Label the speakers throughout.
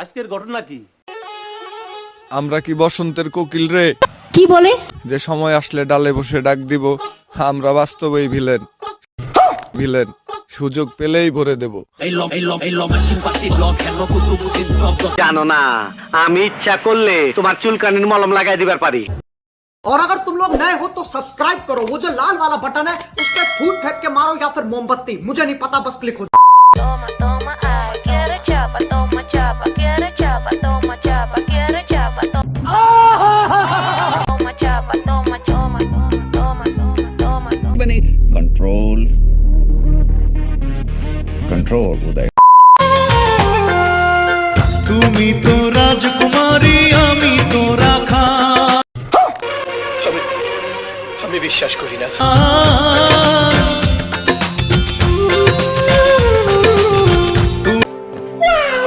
Speaker 1: আজকের ঘটনা কি
Speaker 2: আমরা কি বসন্তের কোকিল রে
Speaker 3: কি বলে
Speaker 2: যে সময় আসলে ডালে বসে ডাক দিব আমরা বাস্তবেই ভিলেন ভিলেন সুযোগ পেলেই ভরে দেব
Speaker 4: জানো না আমি ইচ্ছা করলে তোমার চুলকানির মলম লাগাই দিবার পারি
Speaker 5: और अगर तुम लोग नए हो तो सब्सक्राइब करो वो जो लाल वाला बटन है उस पर फूट फेंक के मारो या फिर मोमबत्ती मुझे नहीं पता बस क्लिक हो
Speaker 6: chapa, toma chapa, quiero chapa, toma chapa, quiero chapa, toma. Toma chapa, toma, toma, toma, toma, toma, toma.
Speaker 7: control control উদয়
Speaker 8: তুমি তো রাজকুমারী আমি তো রাখা
Speaker 4: আমি বিশ্বাস করি না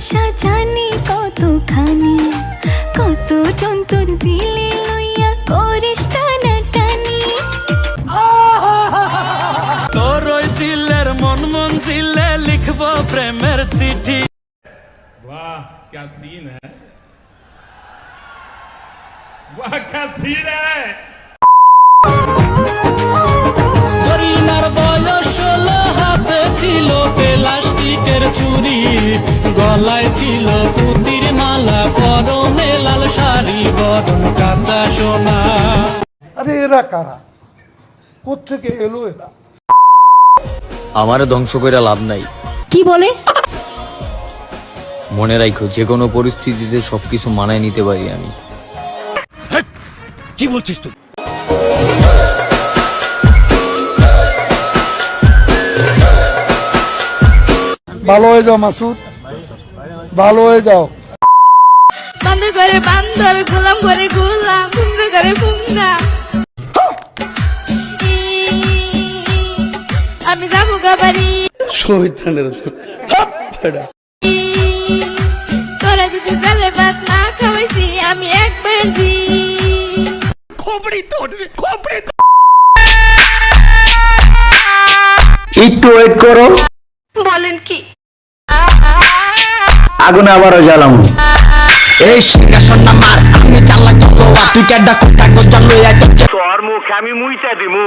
Speaker 6: ভালোবাসা জানি কতখানি কত যন্তর দিলে লইয়া করিস টানা টানি
Speaker 8: তোর ওই দিলের মন মন জিলে লিখবো প্রেমের চিঠি
Speaker 9: वाह क्या सीन है वाह क्या सीन है
Speaker 8: করিনার বয়স ষোলো হাতে ছিল প্লাস্টিকের চুরি গলায় ছিল পুতির মালা পরনে লাল শাড়ি বরণ কাঁচা সোনা।
Speaker 5: আরে এরা কারা? কোথেকে এলো এরা?
Speaker 10: ধ্বংস করে লাভ নাই।
Speaker 3: কি বলে?
Speaker 10: মনে রাখো যে কোনো পরিস্থিতিতে সবকিছু মানায় নিতে পারি আমি।
Speaker 8: কি বলছিস তুই?
Speaker 5: ভালো হয়ে যাও মাসুদ। ভালো হয়ে যাও।
Speaker 6: বন্ধ করে বান্দর গোলাম করে গোলাম করে আমি যাব গাবারি তোরা যদি চালে ভাত না খাওয়াইছি আমি একবার দি
Speaker 4: একটু ওয়েট করো। আগুন আবারও জ্বালাম।
Speaker 7: এই সিংহাসন আমার আমি চালা চলো তুই কেডা কোথা কোথা লইয়া যাচ্ছে
Speaker 4: তোর মুখ আমি মুইতা দিমু।